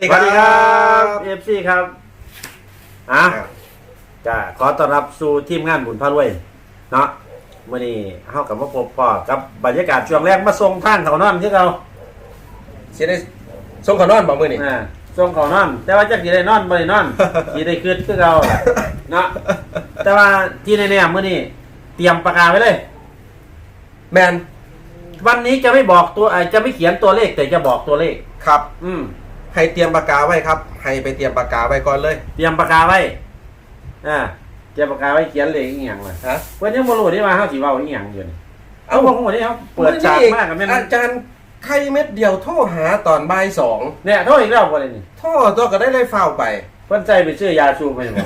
สวัสดีครับเอฟซีครับอะจะขอต้อนรับสู่ทีมงานบุญพระรวยเนาะมื่อนี้เฮากับมาพบปอกับบรรยากาศช่วงแรกมาส่งท่านเขานอนที่เราสิได้ส่งขอนอนบอกมือนี่อ่าส่งเขานอน แต่ว่าจักสิได้นอนบ่ได้นอนสิได้คืนคือเราล่ะเนาะแต่ว่าที่แน่ๆมื่อนี้เตรียมปากกาไว้เลย แมนวันนี้จะไม่บอกตัวเอ่อจะไม่เขียนตัวเลขแต่จะบอกตัวเลขครับ อืม ให้เตรียมปากกาไว้ครับ ให้ไปเตรียมปากกาไว้ก่อนเลยเตรียมปากกาไว้อ่าเตรียมปากกาไว้เขียนเลขอีหยังเลยฮะเพิ่นยังบ่รู้ที่ว่าเฮาสิเว้าอีหยังอยู่นี่เอ้าเอาบ่ฮู้นี่เฮาเปิดฉากมากกับแม่นอาจารย์ไข่เม็ดเดียวโทรหาตอนบ่ายสองเนี่ยโทษอีกแล้วบ่เลยนี่โทรตัวก็ได้เลยเฝ้าไป เพิ่นใจไปซื้อยาสูบไปบ่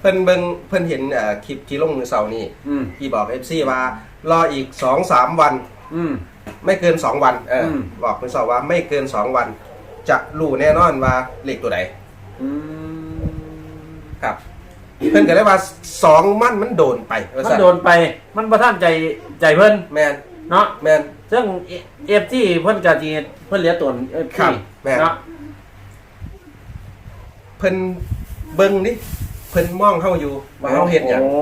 เพิ่นเบิ่งเพิ่นเห็นเอ่อคลิปที่ลงมือเสาร์นี่อืมที่บอก FC ว่ารออีกสองสามวัน อืม ไม่เกินสองวันเอออม บอกมือเสาร์ว่าไม่เกินสองวัน จะรู้แน่นอนว่าเลขตัวไหนอืมครับ เพิ่นก็ได้ว่าสองมันมันโดนไปว่ามันซั่นโดนไปมันบ่ทันใจใจเพิ่นแมนเนาะแมน ซึ่ง FT เพิ่นก็สิเพิ่นเหลือตัว FT ครับแม่น เนาะเพิ่นเบิ่งนี่ เพิ่นมองเฮาอยู่ว่าเฮาเฮ็ดหยังโอ้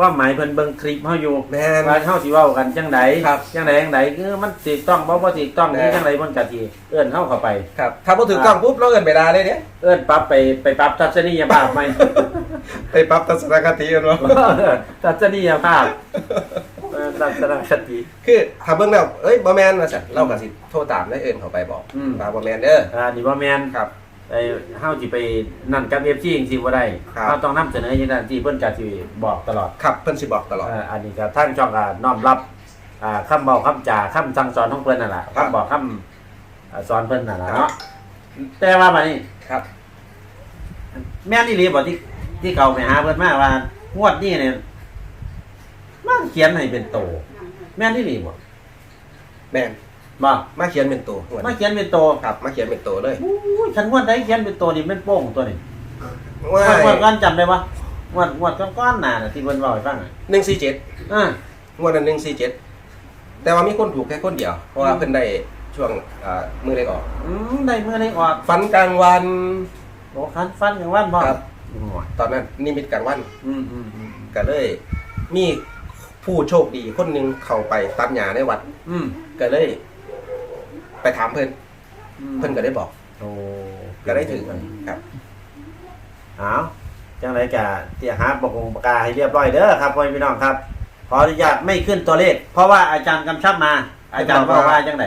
ว่าหมายเพิ่นเบิ่งคลิปเฮาอยู่แม่น ว่าเฮาสิเว้ากันจังไดครับจังไดจังไดคือมันถูกต้องบ่บ่ถูกต้องแม่นี่จังไดเพิ่นก็สิเอิ้นเฮาเข้าไป ครับถ้าบ่ถือกล้องปุ๊บเราเอิ้นไปด่าเลยเด้เอิ้นปรับไปไปปรับทัศนียภาพใหม่ ไปปรับทัศนคติกันเนาะทัศนียภาพเออทัศนคติ คือถ้าเบิ่งแล้วเอ้ยบ่แม่นว่าซั่นเราก็สิโทรตามได้เอิ้นเข้าไปบอกอืม ว่าบ่แม่นเด้ออ่านี่บ่แม่นครับ ไอ้เฮาสิไปนั่นกับ FG จริงๆบ่ได้ครับ เฮาต้องนำเสนออย่างนั้นที่เพิ่นก็สิบอกตลอดครับเพิ่นสิบอกตลอด เอ่ออันนี้ก็ทางช่องก็น้อมรับอ่าคำบอกคำจาคำสั่งสอนของเพิ่นนั่นล่ะครับคำบอกคำอ่าสอนเพิ่นนั่นล่ะครับ เนาะแต่ว่าบัดนี้ ครับ แม่นอีหลีบ่ที่ที่เขาไปหาเพิ่นมาว่างวดนี้เนี่ยมันเขียนให้เป็นโต แม่นอีหลีบ่แม่น บ่มาเขียนเป็นตัวงวดมานี้เขียนเป็นโตครับ มาเขียนเป็นตัวเลยอู้ยฉันงวดใดเขียนเป็นโตนี่เป็นโป้งตัวนี้ว่างวดงวดก่อนจำได้ปะงวดงวดก้อนๆหน้าน่ะที่เพิ่นเว้าให้ฟังอะ147อ่า งวดนั้น147แต่ว่ามีคนถูกแค่คนเดียว เพราะว่าเพิ่นได้ช่วงอ่ามือเล็กออก อืมได้มื้อนี้ออกฟันกลางวันโอ้คันฟันกลางวันบ่ครับ อืมตอนนั้นนิมิตกลางวันอืมอืมอืมก็เลย มีผู้โชคดีคนหนึ่งเข้าไปตัดหญ้าในวัด อืมก็เลย ไปถามเพิ่นอืมเพิ่นก็ได้บอก โอ้ก็ได้ถือครับ เอาจังไรจะเตียหาปกงปากกาให้เรียบร้อยเด้อครับพ่อพี่น้องครับ ขออนุญาตไม่ขึ้นตัวเลข เพราะว่าอาจารย์กำชับมา อาจารย์บอกว่าจังได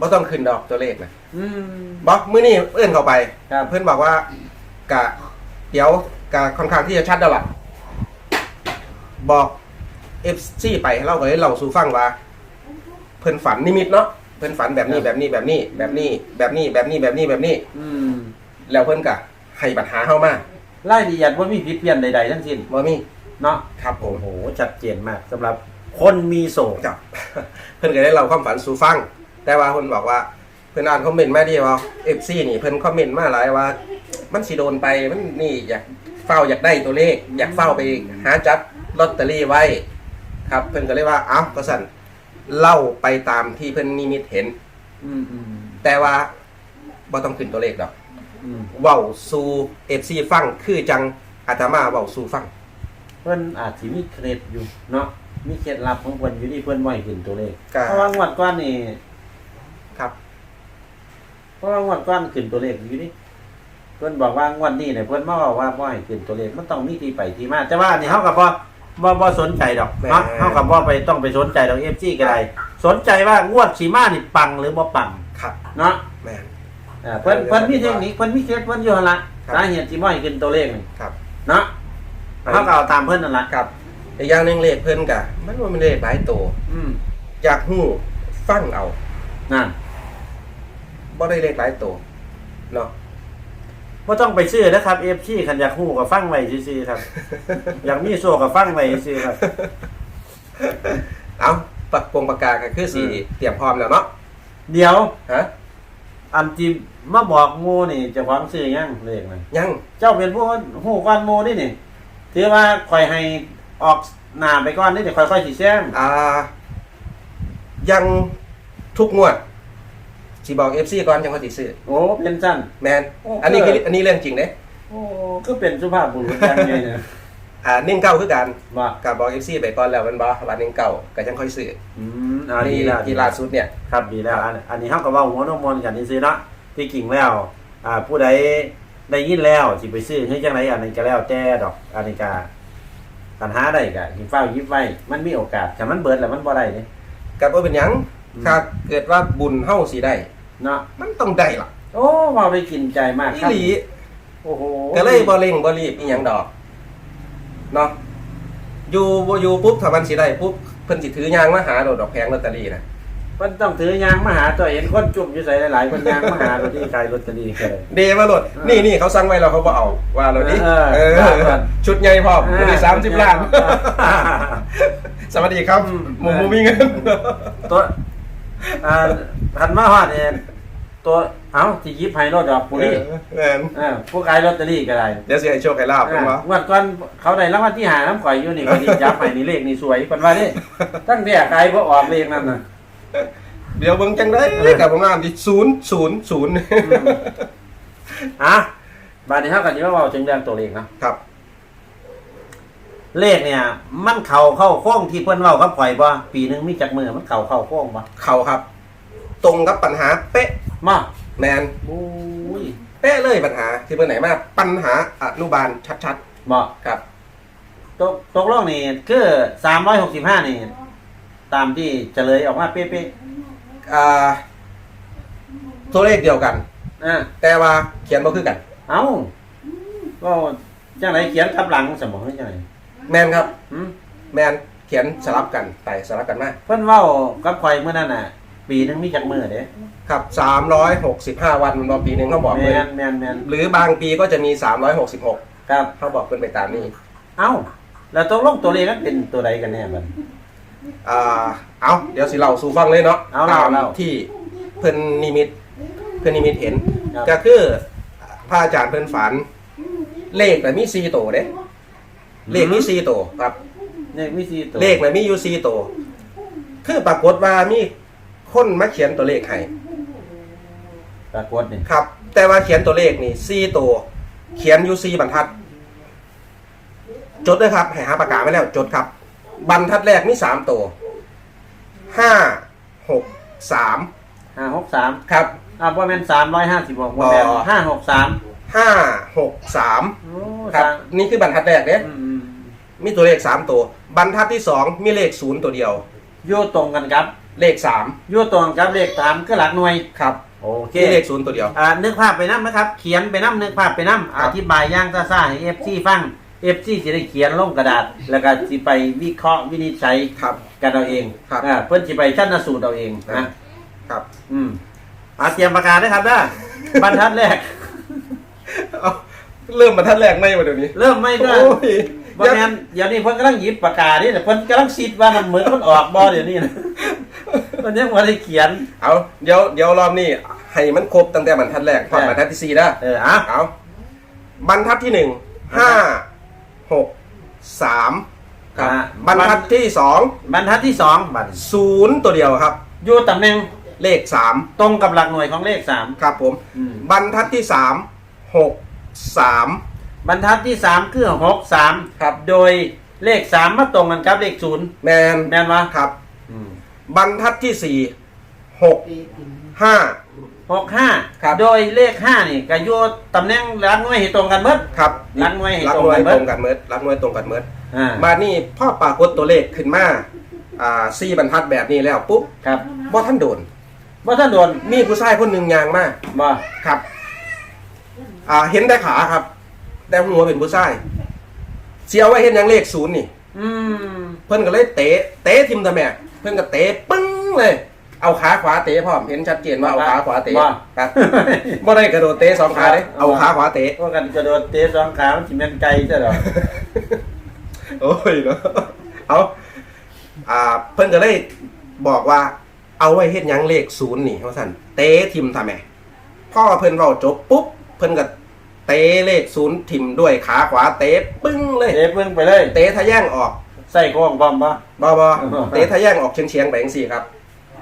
บ่ต้องขึ้นดอกตัวเลขนะอืม บอกมื้อนี้เอื้อนเข้าไป ครับ เพิ่นบอกว่ากะเดี๋ยวกะค่อนข้างที่จะชัดแล้วล่ะบอก FC ไปเราก็เลยเล่าสู่ฟังว่า เพิ่นฝันนิมิตเนาะ เพิ่นฝันแบบนี้แบบนี้แบบนี้แบบนี้แบบนี้แบบนี้แบบนี้แบบนี้ อืมแล้วเพิ่นก็ให้ปัญหาเฮามารายละเอียดว่ามีผิดเพี้ยนใดๆทั้งสิ้นบ่มีเนาะครับผมโอ้โหชัดเจนมากสำหรับคนมีโศกครับ เพิ่นก็ได้เล่าความฝันสู่ฟัง แต่ว่าเพิ่นบอกว่าเพิ่นอ่านคอมเมนต์มาดีว่า FC นี่เพิ่นคอมเมนต์มาหลายว่า มันสิโดนไปมันนี่อยากเฝ้าอยากได้ตัวเลข อยากเฝ้าไปหาจัดลอตเตอรี่ไว้ ครับ เพิ่นก็เลยว่าเอ้าก็สั่น เล่าไปตามที่เพิ่นนิมิตเห็น อืมอืมแต่ว่าบ่ต้องขึ้นตัวเลขดอกอืมเว้าสู่ FC ฟังคือจังอาตมาเว้าสู่ฟัง เพิ่นอาจสิมีเคล็ดอยู่เนาะมีเคล็ดลับของเพิ่นอยู่ที่เพิ่นบ่ให้ขึ้นตัวเลขก็เพราะว่างวดก้อนนี่ครับ เพราะว่างวดก้อนขึ้นตัวเลขอยู่นี่เพิ่นบอกว่างวดนี้เนี่ยเพิ่นมาบอกว่าบ่ให้ขึ้นตัวเลขมันต้องมีที่ไปที่มาแต่ว่านี่เฮากับ บ่บ่บ่สนใจดอกเนาะแม่เฮากับบ่ไปต้องไปสนใจดอก FG ก็ได้สนใจว่างวดสีมานี่ปังหรือบ่ปังครับเนาะแม่นอ่าเพิ่นเพิ่นมีเทคนิคเพิ่นมีเคล็ดเพิ่นอยู่หั่นล่ะครับ สาเหตุที่บ่ให้ขึ้นตัวเลขนี่ครับ เนาะเฮาก็เอาตามเพิ่นนั่นล่ะครับอีกอย่างหนึงเลขเพิ่นกะ มันบ่แม่นเลขหลายตัว อืมอยากฮู้ฟังเอานั่นบ่ได้เลขหลายตัวเนาะ บ่ต้องไปซื้อนะครับ FG คันอยากฮู้ก็ฟังไว้ซื่อๆครับ อยากมีโชคก็ฟังไว้ซื่อๆครับ เอาปักปงปากกาก็คือสิอืม เตรียมพร้อมแล้วเนาะเดี๋ยว ฮะอันที่มาบอกหมูนี่เจะความซื้อยังเลขนั่นยังเจ้าเป็นผู้หูก้อนหมูนี่นี่ถือว่าคอยให้ออกหน้าไปก่อนนี่เดี๋ยวค่อยๆสิแซมอ่า ยังทุกงวด สิบอก FC ก่อนจังค่อยสิซื้อโอ้เป็นสั้น แมนโอ้อันนี้คือเอออั อันนี้เรื่องจริงเด้โอ้ก็เป็นสุภาพบุรุษจังเลยเนี่ยอ่านิ่งเก้าคือกันว่ากับบอก FC ไปก่อนแล้วแมันบ่ว่านิ่งเก้าก็จังค่อยซื้ออืมอันนี่นี้ละที่ล่าสุดเนี่ย ครับดีแล้วอันอันนี้เฮาก็เว้าหัวน้องมนต์กันซื่อๆเนาะที่จริงแล้ว อ่า ผู้ใดได้ยินแล้วสิไปซื้อเฮ็ดจังไดอันนั้นก็แล้วแต่ดอกอันนี้ก็ปัญหาได้ก็สิเฝ้าหยิบไว้มันมีโอกาสถ้ามันเบิดแล้วมันบ่ได้เด้ กับว่าเป็นหยังอืม ถ้าเกิดว่าบุญเฮาสิได้ เนาะมันต้องได้ล่ะโอ้ว่าไปกินใจมากอีครับหลีโอ้โหก็เลยบ่เร่งบ่รีบอีหยังดอกเนาะอยู่บ่อยู่ปุ๊บถ้ามันสิได้ปุ๊บเพิ่นสิถือยางมาหาโดดดอกแพงลอตเตอรี่นะมันต้องถือยางมาหาตัวเห็นคนจุ่มอยู่ใส่หลายๆคนยางมาหาตัวที่ขายลอตเตอรี่ก็เลยเดมาโหลดอ่านี่นี่นี่เขาสั่งไว้เราเขาบ่เอาว่าเราดิเออเออว่าก่อน ชุดใหญ่พร้อมวันนี้30ล้าน สวัสดีครับอืมหมูหมูมีเงิน ตัว อ่าหันมาฮอดเนี่ยตัวเอ้าสิหยิบให้รถดอกปุรีเออเออผู้ขายลอตเตอรี่ก็ได้เดี๋ยวสิให้โชคให้ลาบเพิ่นว่า งวดก่อนเขาได้รางวัลที่หาน้ำข่อยอยู่นี่คนนี้จับให้นี่เลขนี่สวยเพิ่นว่านี่ตั้งแต่ขายบ่ออกเลขนั่นน่ะ เดี๋ยวเบิ่งจังได๋เออกับบ่งามดิ000อะบัดนี้เฮาก็สิมาเว้าถึงเรื่องตัวเลขเนาะ ครับ เลขเนี่ย มันเข้าเข้าโค้งที่เพิ่นเว้ากับข่อยบ่ปีหนึงมีจักมือมันเข้าเข้าโค้งบ่เขาครับ ตรงกับปัญหาเป๊ะมาแมนโอ้ยเป๊ะเลยปัญหาที่เพิ่นไหนมาปัญหาอนุบาลชัดบ่ๆครับ ตกตกลงนี่คือ365นี่ ตามที่เฉลยออกมาเป๊ะอ่าตัวเลขเดียวกัน ๆอ่าแต่ว่าเขียนบ่คือกัน เอ้าก็จังไหนเขียนทับหลังสมองจังไหน แมนครับหืมแมนเขียนสลับกันไต่สลับกันมาเพิ่นเว้ากับข่อยเมื่อนั้นน่ะ ปีหนึงมีจักมือเด้ครับ 365 วันรอปีหนึงเขาบอกแมเลยนแมนแมนหรือบางปีก็จะมี 366ครับ เขาบอกเพิ่นไปตามนี้เอ้า แล้วตกลงตัวเลขมันเป็นตัวใดกันแน่บัด อ่าเอาเดี๋ยวสิเล่าสู่ฟังเลยเนาะเอาตาเล่ามเล่าที่เพิ่นนิมิตเพิ่นนิมิตเห็น ครับ ก็คือพระอาจารย์เพิ่นฝันเลขน่ะมี4ตัวเด้ เลขมี4ตัวครับ เลขมีสี่ตัวเลขน่ะมีอยู่4ตัว คือปรากฏว่ามีคนมาเขียนตัวเลขให้ปรากฏนี่ครับ แต่ว่าเขียนตัวเลขนี่4ตัว เขียนอยู่4บรรทัด จดด้วยครับให้หาปากกาไว้แล้ว จดครับ บรรทัดแรกมีสามตัวห้าหกสามห้าหกสามครับ อ่าบ่แม่นสามร้อยห้าสิบหกบ่แม่นอ๋อ ห้าหกสามห้าหกสามโอ้ครับสามนี่คือบรรทัดแรกเนี่ยอืม มีตัวเลขสามตัว บรรทัดที่สองมีเลขศูนย์ตัวเดียวๆอยู่ตรงกันครับเลขสามอยู่ตรงกับเลขสามคือหลักหน่วย ครับโอเคมีเลขศูนย์ตัวเดียว อ่านึกภาพไปน้ำนะครับ เขียนไปน้ำนึกภาพไปน้ำครัอบธิบายอย่างซ่าๆให้เอฟซีฟังเอฟซีจะได้เขียนลงกระดาษ แล้วก็สิไปวิเคราะห์วินิจฉัยครับกันเอาเองครับ อ่าเพื่อนสิไปชันสูตรเอาเองครันะบครับ อืมอาเตรียมประกาศนะครับนะบรรทัดแรก เอาเริ่มบรรทัดแรกไม่มาเดี๋ยวนี้ เริ่มไม่ได้โอ้ย บ่แม่นเดี๋ยวนี้เพิ่นกำลังหยิบปากกานี่แต่เพิ่นกำลังซิดว่ามันเหมือนมันออกบ่เดี๋ยวนี้นะมันยังบ่ได้เขียน เอาเดี๋ยวเดี๋ยวรอบนี้ให้มันครบตั้งแต่บรรทัดแรกพอบรรทัดที่สี่นะเอออะเอาบรรทัดที่หนึ่งห้าหกสามครับอ่าบรรทัดที่สองบรรทัดที่สองบัดศูนย์ตัวเดียวครับ อยู่ตำแหน่งเลขสามตรงกับหลักหน่วยของเลขสาม ครับผม อืม บรรทัดที่สามหกสาม บรรทัดที่สามคือหกสามครับ โดยเลขสามมาตรงกันกับเลขศูนย์แมนแม่นวะครับ อืม บรรทัดที่สี่หกห้า หกห้าครับ โดยเลขห้านี่ก็อยู่ตำแหน่งหลักหน่วยให้ตรงกันเบิด ครับรักหน่วยให้รักตรงหน่วยกันเบิดตรงกันเมิดรักหน่วยตรงกันเมิดอ่ามานี่พ่อปรากฏตัวเลขขึ้นมาอ่าสี่บรรทัดแบบนี้แล้วปุ๊บครับบ่ท่านโดน ว่าท่านโดนมีผู้ชายคนหนึ่งยางมากบ่ครับ อ่าเห็นแต่ขาครับ แต่หัวเป็นผู้ชายเสียวไว้เห็นหยังเลขศูนย์นี่ อืมเพิ่นก็เลยเตะเตะทิมทำแม่เพิ่นก็เตะปึ้งเลย เอาขาขวาเตะพร้อมเห็นชัดเจนว่าเอาขาขวาเตะว่าครับบ่ได้กระโดดเตะสองขาเลยเอาขาขวาเตะว่ากันกระโดดเตะสองขามันสิแม่นไกลซะดอกโอ้ยเนาะเอาอ่า เพิ่นก็เลยบอกว่า เอาไว้เฮ็ดหยังเลขศูนย์นี่ว่าซั่นเตะทิมทำแม่พ่อเพิ่นเว้าจบปุ๊บ เพิ่นก็ เตะเลขศูนย์ทิมด้วยขาขวาเตะปึ้งเลยเตะเพิ่งไปเลย เตะทะแย่งออก ใส่โค้งบอมปะ บอบอ เตะทะแย่งออกเฉียงเฉียงๆไปจังซี่ครับ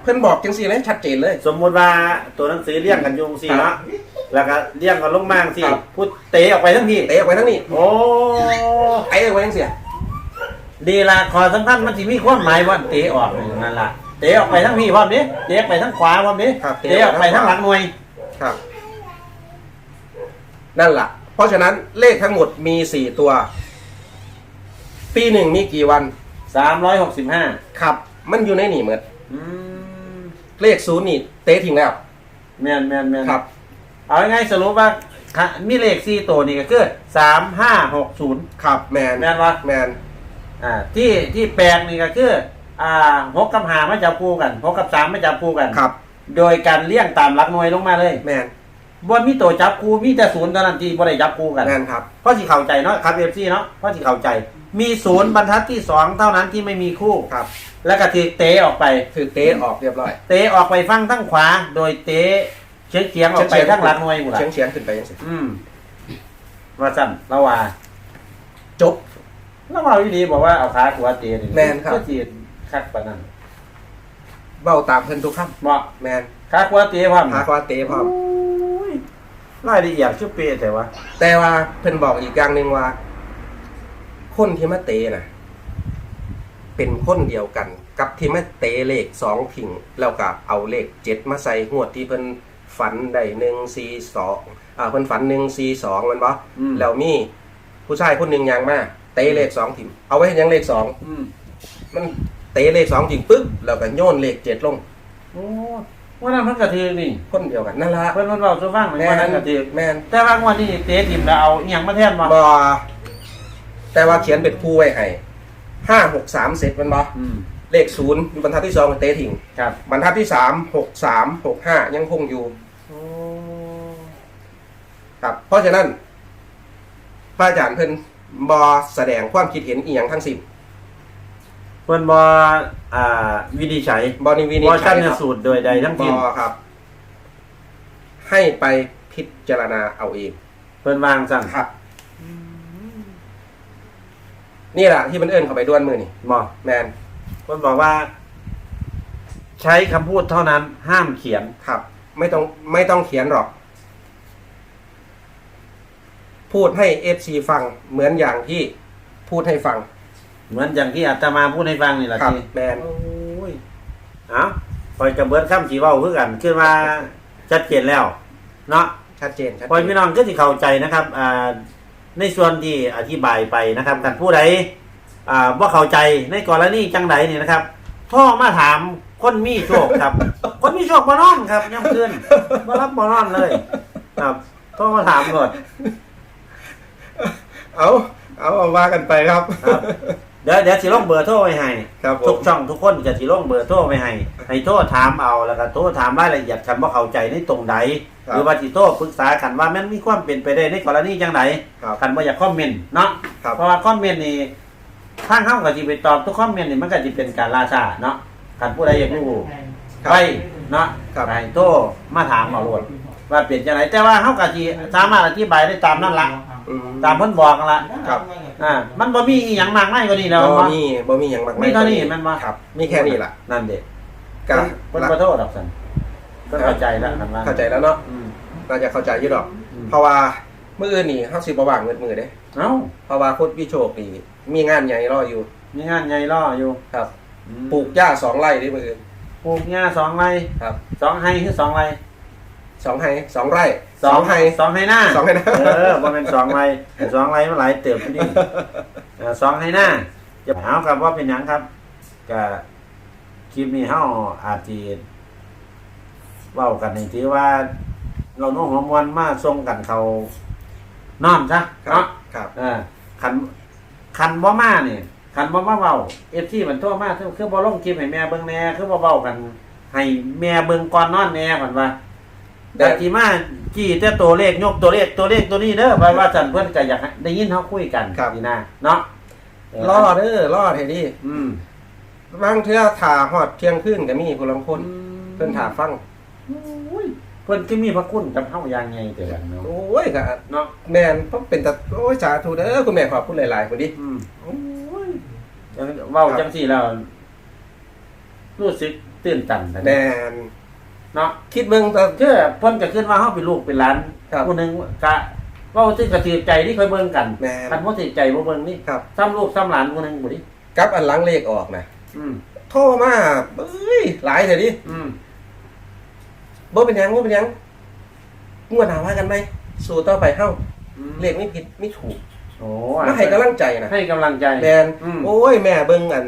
เพิ่นบอกจังซี่เลยชัดเจนเลย สมมุติว่าตัวหนังสือเรียงกันอยุงสี่เนาะแล้วก็เรียงกันลงมาสี่ครับ พูดเตะออกไปทั้งพี่เตะออกไปทั้งนี้โอ้ไอ้ออกไปจังซี่ดีละขอสำคัญมันสิมีความหมายว่าเตะออกอย่างนั้นล่ะเตะออกไปทั้งพี่พร้อมนี้เตะออกไปทั้งขวาพร้อมนี้ครับเตะออกไปทั้งหลังหน่วย ครับ นั่นล่ะเพราะฉะนั้นเลขทั้งหมดมีสี่ตัว ปีหนึ่งมีกี่วัน สามร้อยหกสิบห้าครับ มันอยู่ในนี่เหมือนอืมเลขศูนย์นี่เตะทิ้งแล้วแมนแมนแมนครับ เอาง่ายๆสรุปว่าค่ะมีเลขสี่ตัวนี่ก็คือสามห้าหกศูนย์ครับแมนแมนวะแมนอ่าที่ที่แปลงนี่ก็คืออ่าหกกับหามาจับคู่กันหกกับสามมาจับคู่กัน ครับ โดยการเลี่ยงตามหลักหน่วยลงมาเลย แมน บนมีตัวจับคู่มีแต่ศูนย์เท่านั้นที่บ่ได้จับคู่กันแมนครับเพราะสิเข้าใจเนาะครับเอฟซีเนาะเพราะสิเข้าใจ มีศูนย์บรรทัดที่สองเท่านั้นที่ไม่มีคู่ ครับแล้วก็ถือเตะออกไปคือเตะออกเรียบร้อยเตะออกไปฟังทั้งขวา โดยเตะเฉียงเฉียงๆออกไปทั้งหลักหน่วยหมดละเฉียงเฉียงๆขึ้นไปยังสิอืมว่าสั่นละว่าจบละว่าวิธีบอกว่าเอาขาขวาเตะนี่แม่นครับก็จีดคักปานนั้นเบ้าตามเพิ่นทุกคเหมาะำแมนขาขวาเตะพร้อมหาควาเตะพร้อมโอ้ย รายละเอียดชุบเปแต่ว่า แต่ว่าเพิ่นบอกอีกอย่างหนึ่งว่า คนที่มาเตะน่ะ เป็นคนเดียวกัน กับที่มาเตะเลขสองถิงแล้วก็เอาเลขเจ็ดมาใส่งวดที่เพิ่นฝันได้หนึ่งสี่สองอ่าเพิ่นฝันหนึ่งสี่สองมันบ่อืม แล้วมีผู้ชายคนหนึ่งยางมาเตะเลขสองถิงเอาไว้เฮ็ดหยังเลขสอง อืมมันเตะเลขสองถิงปึ๊บแล้วก็โยนเลขเจ็ดลง โอ้ ว่านั้นเพิ่นกระถือนี่คนเดียวกันนั่นละเพิ่นเพิ่นเว้าสู่ฟังเหมือนแม่ว่านั้นนกระถือแม่นแต่ว่างวันนี้เตะทีมแล้วเอาอีหยังมาแทนบ่บอแต่ว่าเขียนเป็นคู่ไว้ให้ห้าหกสามเสร็จมันบออืมเลขศูนย์บรรทัดที่สองเป็นเตะถิงครับบรรทัดที่สามหกสามหกห้ายังคงอยู่ โอ้ครับ เพราะฉะนั้นพระอาจารย์เพิ่นบอแสดงความคิดเห็นอีหยังทั้งสิ้นเพิ่นบ่อ่า วินิจฉัยบอนิวินิจบ่ฉัชัยนครับสูตรโดยใดทั้งบสิ้นอครับ ให้ไปพิจารณาเอาเองเพิ่นวางสั่งครับ นี่แหละที่มันเอิ้นเข้าไปด้วนมือนี่บ่แมนเพิ่นบอกว่า ใช้คำพูดเท่านั้น ห้ามเขียน ครับ ไม่ต้องไม่ต้องเขียนหรอก พูดให้เอฟซีฟังเหมือนอย่างที่พูดให้ฟัง เหมือนอย่างที่อาตมาพูดให้ฟังนี่แหละครับ ที่แมนโอ้ยเอ้าปล่อยกระเบิดคำสีเว้าคือกันขึ้นมาชัดเจนแล้วเนาะ ชัดเจนชัดปล่อยเจพี่นน้องก็สิเข้าใจนะครับอ่าในส่วนที่อธิบายไปนะครับกันผู้ใดอ่าว่าเข้าใจในกรณีจังใดนี่นะครับโท่อมาถามคนมีโชคครับ คนมีโชคบ่นอนครับย่ำคืนบ่รับบ่นอนเลย ครับโท่อมาถามก่อน เอาเอาเอาว่ากันไปครับ ครับ เดี๋ยวเดี๋ยวสิลงเบอร์โทรไว้ให้ ครับผทุมกช่องทุกคนจะสิลงเบอร์โทรไว้ให้ให้โทรถามเอาแล้วก็โทรถามรายละเอียดคันว่าเข้าใจในตรงใดหรือว่าสิโทรปรึกษากันว่ามันมีความเป็นไปได้ในกรณีจังไดครับ คันว่าอยากคอมเมนต์เนาะครับ เพราะว่าคอมเมนต์นี่ทางเฮาก็สิไปตอบทุกคอมเมนต์นี่มันก็สิเป็นการล่าช้าเนาะคันผู้ใดอยากรู้ครับไปเนาะครับ ให้โทรมาถามเอาโลดว่าเป็นจังไดแต่ว่าเฮาก็สิสามารถอธิบายได้ตามนั่นละ อืมตามเพิ่นบอกนั่นละครับ อ่ามันบ่มีอีหยังมากมายกว่านี้แล้วบ่บ่มีบ่มีอย่างมากยมีเท่านี้แม่นบ่ครับ มีแค่นี้ล่ะนั่นเด็กก็เพิ่นขอโทษดอกสันเพิ่นเข้าใจแล้วคันว่าเข้าใจแล้วเนาะอืมน่าจะเข้าใจอยู่ดอกอืมเพราะว่ามื้ออื่นนี่เฮาสิบ่ว่างมืดมือเด้เอ้าเพราะว่าโคตรวิโชคนี่มีงานใหญ่รออยู่มีงานใหญ่ล่ออยู่ครับอืมปลูกหญ้าสองไร่ได้มื้ออื่นปลูกหญ้าสองไร่ครับ สองไร่คือสองไร่ สองไร่สองไร่สองไร่สองไร่หน้าสองไร่หน้าเออบ่แม่นสองไร่แต่สองไร่มันหลายเติบอยู่นี่เออสองไร่หน้าจะหาครับว่าเป็นหยังครับก็คลิปนี้เฮาอาจสิเว้ากันให้ถือว่า เราโน้มหัวมวลมาส่งกันเขานอนซะครับเนาะครับเออคันคันบ่มาเนี่ยคันบ่มาเว้าเอฟซีมันโทั่วมาคือคือบ่ลงคลิปให้แม่เบิ่งแหน่คือบ่เว้ากัน ให้แม่เบิ่งก่อนนอนแหน่ก่อนว่า แต่แต่ที่มาจี้แต่ตัวเลขยกตัวเลขตัวเลขตัวนี้เด้อว่าว่าจันเพิ่นก็อยากให้ได้ยินเฮาคุยกันครับ นี่นะเนาะเรอเด้อรอเฮ็ดดิอืมบางเทื่อถ่าฮอดเที่ยงคืนก็มีผู้ลางคนเพิ่นถ่าฟังโอ้ยเพิ่นก็มีพระคุณกับเฮาอย่างไงแต่ละเนาะโอ้ยก็เนาะแม่นเพราะเป็นตาโอ้ยสาธุเด้อคุณแม่ขอบคุณหลายๆคนดิ อืมโอ้ยจังเว้าจังซี่แล้วรู้สึกตื่นตันนะแนน เนาะคิดเบิ่งแต่คือเพิ่นก็ขึ้นว่าเฮาเป็นลูกเป็นหลานครับผู้หนึงก็เว้าที่กระตือใจที่ค่อยเบิ่งกันแม่น คันบ่ถือใจบ่เบิ่งนี่ครับ ซ้ำลูกซ้ำหลานผู้หนึงบ่ดิกับอันหลังเลขออกนะอืมโทรมาเอ้ยหลายเถอะดิอืมบ่เป็นหยังบ่เป็นหยังงวดหน้าว่ากันไหมสู้ต่อไปเฮ้าอืมเลขไม่ผิดไม่ถูกโอ้มาให้กำลังใจนะให้กำลังใจ แมนอืมโอ้ยแม่เบิ่งอัน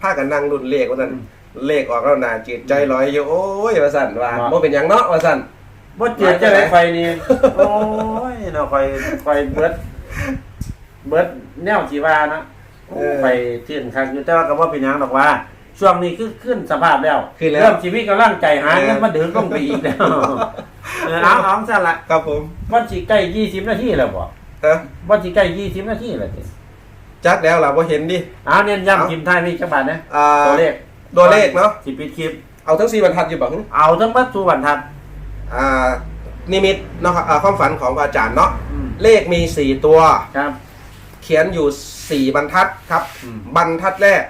พากันนั่งรุ่นเลขว่าซั่นอืม เลขออกแล้วน่าจืดใจลอยอยู่โอ้ยว่าซั่นว่าเนาะบ่เป็นหยังเนาะว่าซั่น บ่เจียดจังได๋ไฟนี่ โอ้ยเนาะไฟไฟเบิด เบิดแนวที่ว่านะโอ้ไปชื่นคักอยู่แต่ว่าก็บ่เป็นหยังดอกว่า ช่วงนี้คือขึ้นสภาพแล้วคือแล้วเริ่มชีวิตกำลังใจหาเออเงินมาดึงลงไปอีกแล้วเออเอาเอาซั่นละครับผมวันสิใกล้20นาทีแล้วบ่ฮะวันสิใกล้20นาทีแล้วติจักแล้วล่ะบ่เห็นดิ เอาเน้นย้ำเอาทีมไทยมีจักบาทนะ อ่าตัวเลข ตัวเลขเนาะสิปิดคลิป เอาทั้ง4บรรทัดอยู่บ่หึเอาทั้งบัตรสุวรรณทัศน์อ่านิมิตเนาะครับอ่าความฝันของอาจารย์เนาะอืมเลขมี4ตัว ครับ เขียนอยู่4บรรทัดครับ อืม บรรทัดแรก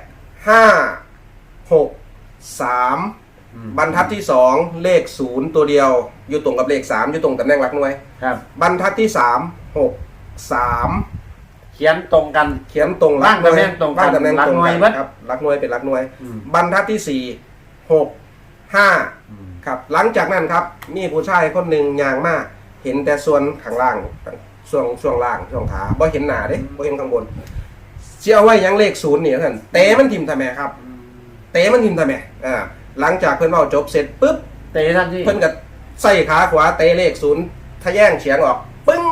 5 6 3อืมบรรทัดที่2เลข0ตัวเดียว อยู่ตรงกับเลข3อยู่ตรงตำแหน่งหลักหน่วย ครับ บรรทัดที่3 6 3เขียนตรงกัน เขียนตรงหลักหน่วยว่างตำแหน่งตรงกันว่างตำแหน่งตรงหลักหน่วยกันเบิดครับหลักหน่วยเป็นหลักหน่วย อืมบรรทัดที่4 6 5ครับ หลังจากนั้นครับ มีผู้ชายคนหนึ่งยางมาก เห็นแต่ส่วนข้างล่างช่วงช่วงล่างช่วงขาบ่เห็นหนาเด้บ่เห็นข้างบนเชื่อไว้หยังเลขศูนย์เนี่ยท่านเตะมันทิมทำไมครับ เตะมันทิมทำไมอ่าหลังจากเพิ่นเว้าจบเสร็จปุ๊บ เตะท่านที่เพิ่นก็ใส่ขาขวาเตะเลขศูนย์ทะแยงเฉียงออก ปึ้ง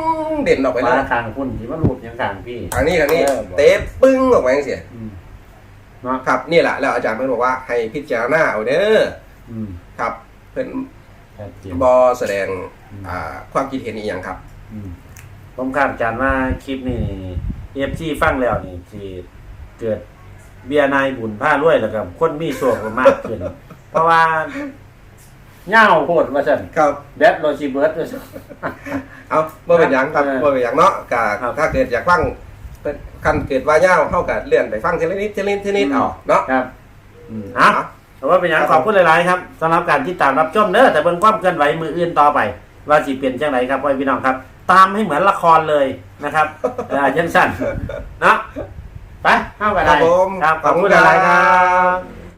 เด่นออกไปเลมายทางคุณที่ว่าหลุดยังทางพี่ทางนี้ทางนี้เออเตะปึ้งออกมาจังซี่อืมเนาะครับนี่แหละแล้วอาจารย์เพิ่นบอกว่าให้พิจารณาเอาเด้ออืมครับ เพิ่นชัดเจนบ่แสดงอืมอ่าความคิดเห็นอีหยังครับ อืมผมคาดการณ์ว่าคลิปนี้เอฟซีฟังแล้วนี่สิเกิดเบียร์นายบุญผ้ารวยแล้วก็คนมีโชคมากขึ้น เพราะว่า เง่าโพดว่าซั่นครับแบทโรชิเบิร์ดว่าซั่น เอาบ่เป็นหยังครับเออบ่เป็นหยังเนาะก็ครับถ้าเกิดอยากฟังเป็นคันเกิดว่าย่าวเฮาก็เลื่อนไปฟังทีละนิดทีละนิดทีละนิดเอาเนาะครับ อืมอะแต่ว่าเป็นอย่างขอบคุณหลายๆครับสำหรับการที่ตามรับชมเด้อแต่เบิ่งความเคลื่อนไหวมืออื่นต่อไป ว่าสิเปลี่ยนจังไรครับพ่อพี่น้องครับ ตามให้เหมือนละครเลยนะครับเออยังสั้นเนาะไปเข้าไปครับผมครับขอบคุณขอบคุณหลายๆคครัรับบ